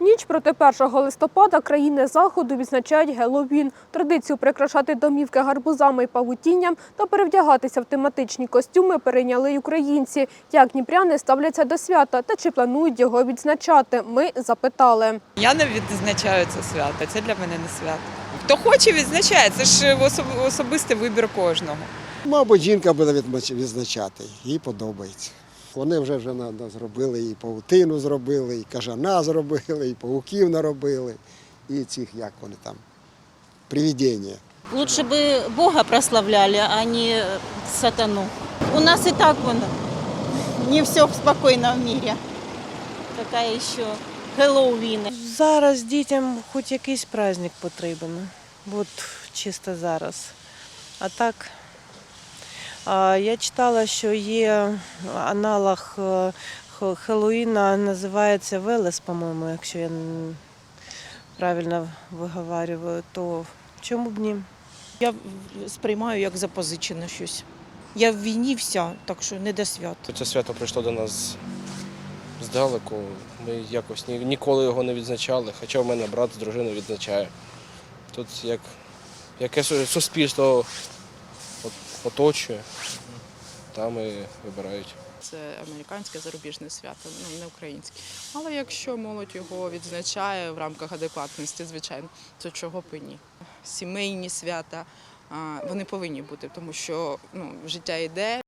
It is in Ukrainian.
Ніч проти 1 листопада країни заходу відзначають Геловін. Традицію прикрашати домівки гарбузами і павутінням та перевдягатися в тематичні костюми перейняли й українці. Як дніпряни ставляться до свята та чи планують його відзначати? Ми запитали. Я не відзначаю це свято, це для мене не свято. Хто хоче, відзначає. Це ж особ- особистий вибір кожного. Мабуть, жінка буде відзначати, їй подобається. Вони вже вже на- на- зробили і павутину зробили, і кажана зробили, і пауків наробили, і цих, як вони там, привідення. Лучше бы Бога прославляли, а не сатану. У нас и так вон, не все спокойно в мире. Какая еще Хэллоуин. Зараз дітям хоч якийсь праздник потрібен. От чисто зараз. А так, я читала, що є аналог е, Х- Хеллоуіна, називається Велес, по-моєму, якщо я правильно виговарюю, то чому б ні? Я сприймаю як запозичене щось. Я в війні вся, так що не до свят. Це свято прийшло до нас здалеку. Ми якось ні, ніколи його не відзначали, хоча в мене брат з дружиною відзначає. Тут як якесь суспільство оточує, там і вибирають. Це американське зарубіжне свято, ну не українське. Але якщо молодь його відзначає в рамках адекватності, звичайно, то чого б і ні. Сімейні свята вони повинні бути, тому що ну, життя йде,